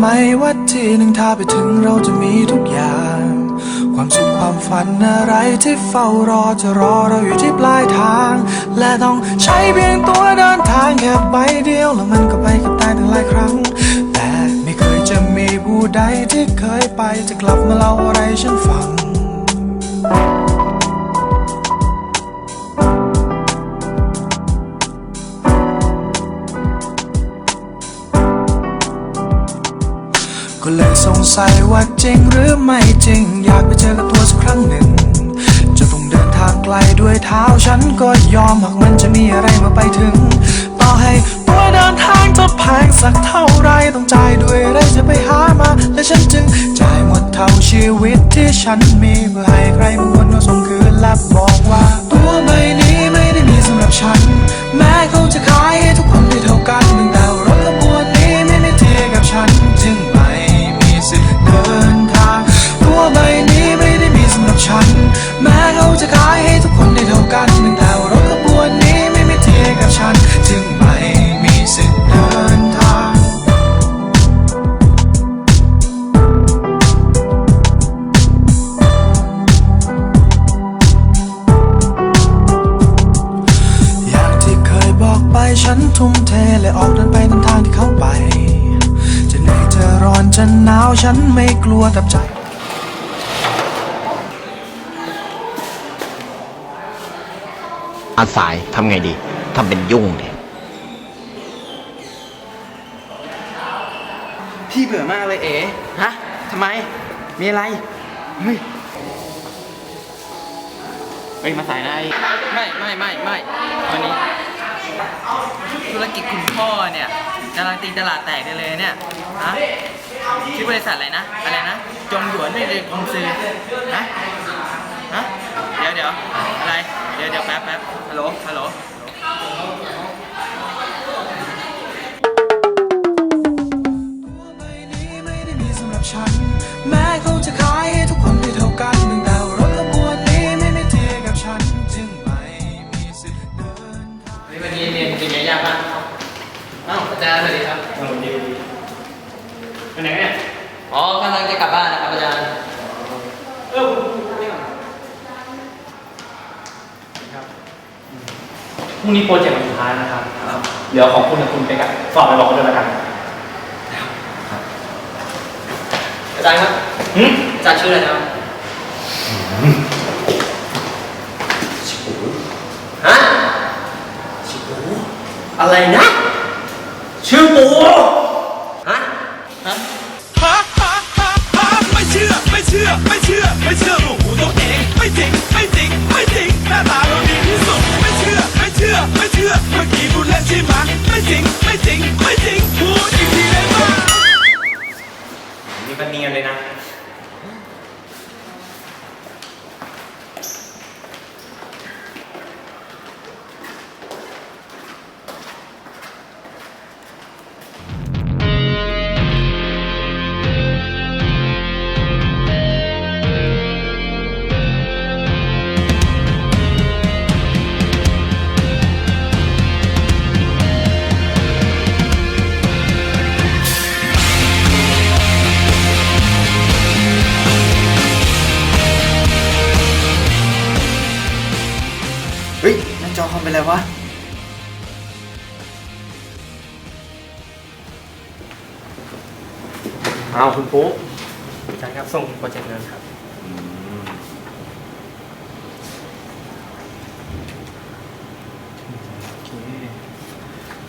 ไหมว่าที่หนึ่งถ้าไปถึงเราจะมีทุกอย่าง ความสุขความฝันอะไรที่เฝ้ารอจะรอเราอยู่ที่ปลายทาง และต้องใช้เพียงตัวเดินทางแค่ใบเดียวแล้วมันก็ไปกับตายตั้งหลายครั้ง แต่ไม่เคยจะมีผู้ใดที่เคยไปจะกลับมาเล่าอะไรฉันฟัง ก็เลยสงสัยว่าจริงหรือไม่จริง อยากไปเจอกับตัวสักครั้งหนึ่ง จะต้องเดินทางไกลด้วยเท้าฉันก็ยอมหากมันจะมีอะไรมาไปถึง ต่อให้ตัวเดินทางจะแพงสักเท่าไรต้องจ่ายด้วยอะไรจะไปหามา และฉันจึงจ่ายหมดเท่าชีวิตที่ฉันมีเพื่อให้ใครมาวนมาส่งคืนและบอก จะขายให้ทุกคนได้เท่ากันแต่ว่ารถขบวนนี้ไม่มีเทียกับฉัน จึงไม่มีสิทธิ์เดินทางอย่างที่เคยบอกไปฉันทุ่มเทและออกเดินไปตามทางที่เขาไป จะเหนื่อยจะร้อนจะหนาวฉันไม่กลัวกับใจ อาสายทำไงดีทำเป็นยุ่งเลยพี่เบื่อมากเลยเอ๋ฮะทำไม มีอะไร เฮ้ยเฮ้ยมาสายนะไอ้ไม่ไม่ไม่ไม่วันนี้ ธุรกิจคุณพ่อเนี่ยกำลังตีตลาดแตกได้เลยเนี่ย ฮะชื่อบริษัทอะไรนะ อะไรนะ จงหยวนไม่เลยกองซื้อฮะ ฮะ เดี๋ยวเดี๋ยวอะไร ดี๋ยวเดี๋ยวแป๊บแป๊บฮัลโหลฮัลโหลตัวใบนี้ไม่ได้มีสำหรับฉันแม้เขาจะขายให้ทุกคนได้เท่ากันแต่ว่ารถขบวนนี้ไม่ได้เทียบกับฉันจึงไม่มีสิทธิ์เดินทางวันนี้เรียนเป็นไงยากบ้างอ้าวอาจารย์สวัสดีครับไปไหนเนี่ยอ๋อกำลังจะกลับบ้านนะครับอาจารย์ เออนี่ก่อนพ รุ่งนี้โปรเจกต์วันสุดท้ายนะครับ เดี๋ยวของคุณกับคุณไปกับสอบไปบอกเขาด้วยแล้วกันอาจารย์ครับหืมอาจารย์ชื่ออะไรครับฮะอะไรนะ เป็นไรวะ เอาคุณปุ๊อาจารย์ครับส่งโปรเจกต์งานครับ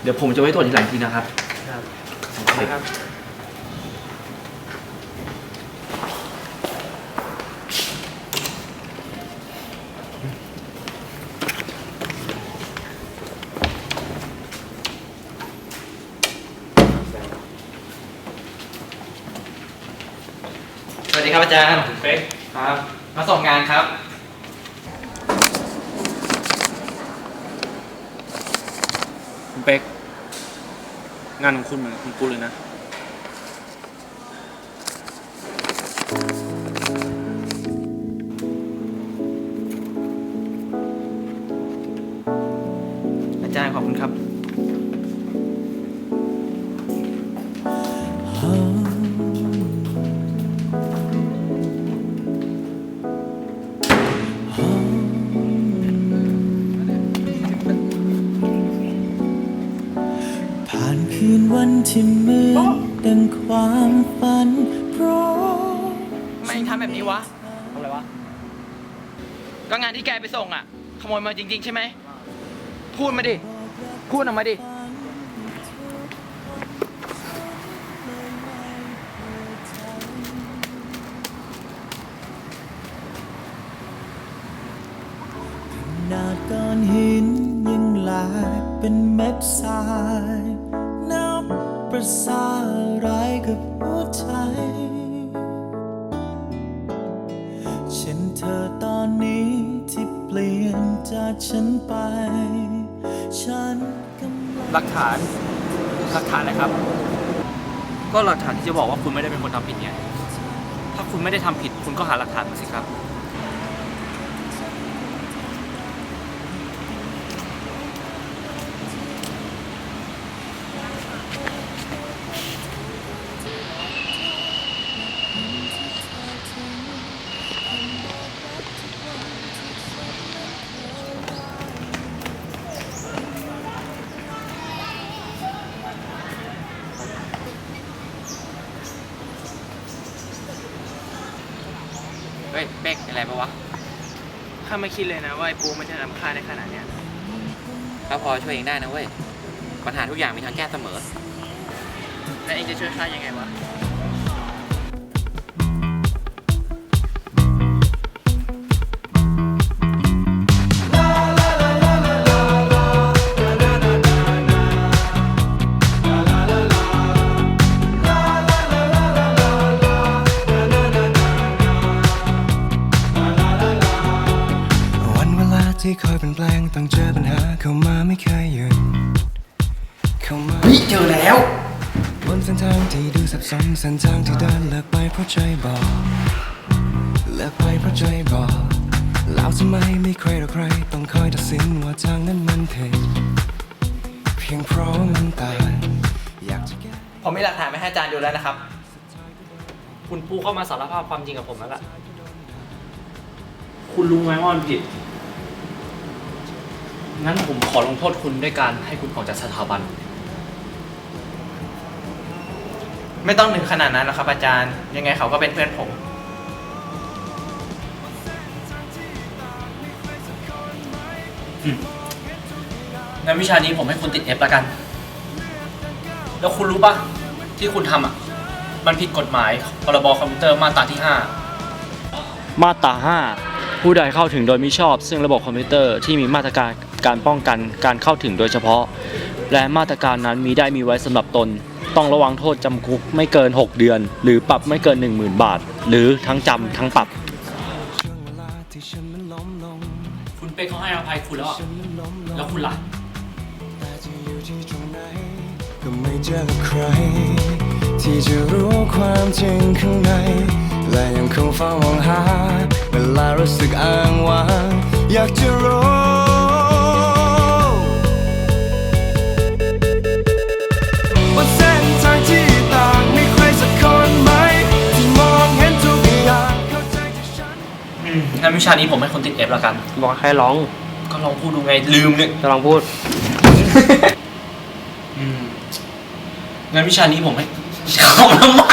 เดี๋ยวผมจะไว้ตรวจทีหลังทีนะครับ ครับ ขอบคุณครับ ดีครับอาจารย์เป๊กครับ มาส่งงานครับ คุณเป๊กงานของคุณเหมือนคุณกูเลยนะ อาจารย์ขอบคุณครับ นวันที่มืดดังความฝันเพราะทำไมทำแบบนี้วะทำอะไรวะ ก็งานที่แกไปส่งอะ ขโมยมาจริง ๆ ใช่ไหม พูดมาดิ พูดออกมาดิหนาดก้อนหินยังแหลกเป็นเม็ดทรายนับ ประสาอะไรกับหัวใจฉันเธอตอนนี้ที่เปลี่ยนจากฉันไป ฉันกำลังหลักฐานหลักฐานนะครับ ก็หลักฐานที่จะบอกว่าคุณไม่ได้เป็นคนทำผิดไงถ้าคุณไม่ได้ทำผิดคุณก็หาหลักฐานมาสิครับ เป๊กเป็นไรปะวะ ข้าไม่คิดเลยนะว่าไอ้ปูมันจะนำค่าได้ขนาดเนี้ยถ้าพอช่วยเองได้นะเว้ย ปัญหาทุกอย่างมีทางแก้เสมอ แล้วเองจะช่วยข้ายังไงวะ สับสนเส้นทางที่เดินเลิกไปเพราะใจบอกเลิกไปเพราะใจบอกแล้วทำไมไม่ใครหรอกใคร ต้องคอยตัดสินว่าทางนั้นมันผิดเพียงเพราะมันต่างอยากจะแก้ผมมีหลักฐานมาให้อาจารย์ดูแล้วนะครับ คุณปูเข้ามาสารภาพความจริงกับผมแล้วล่ะ คุณรู้ไหมว่ามันผิด งั้นผมขอลงโทษคุณด้วยการให้คุณออกจากสถาบัน ไม่ต้องถึงขนาดนั้นหรอกครับอาจารย์ ยังไงเขาก็เป็นเพื่อนผมในวิชานี้ผมให้คุณติด F แล้วกัน แล้วคุณรู้ปะที่คุณทำอะ มันผิดกฎหมายพรบคอมพิวเตอร์มาตราที่5มาตรา5ผู้ใดเข้าถึงโดยมิชอบ ซึ่งระบบคอมพิวเตอร์ที่มีมาตรการการป้องกันการเข้าถึงโดยเฉพาะ และมาตรการนั้นมีได้มีไว้สำหรับตน ต้องระวังโทษจำคุกไม่เกิน 6 เดือน หรือปรับไม่เกิน 10,000 บาท หรือทั้งจำทั้งปรับช่วงเวลาที่ฉันมันล้มลงคุณเป๊กเขาให้อภัยคุณแล้วอะฉันมันล้มลงแล้วคุณล่ะแต่จะอยู่ที่ตรงไหนก็ไม่เจอกับใคร ที่จะรู้ความจริงข้างใน และยังคงเฝ้ามองหา เวลารู้สึกอ้างว้างอยากจะรู้ งั้นวิชานี้ผมให้คุณติด F แล้วกัน บอกให้ร้องก็ลองพูดดูไงลืมเนี่ย จะลองพูด อืมงั้นวิชานี้ผมให้ เขาทำไม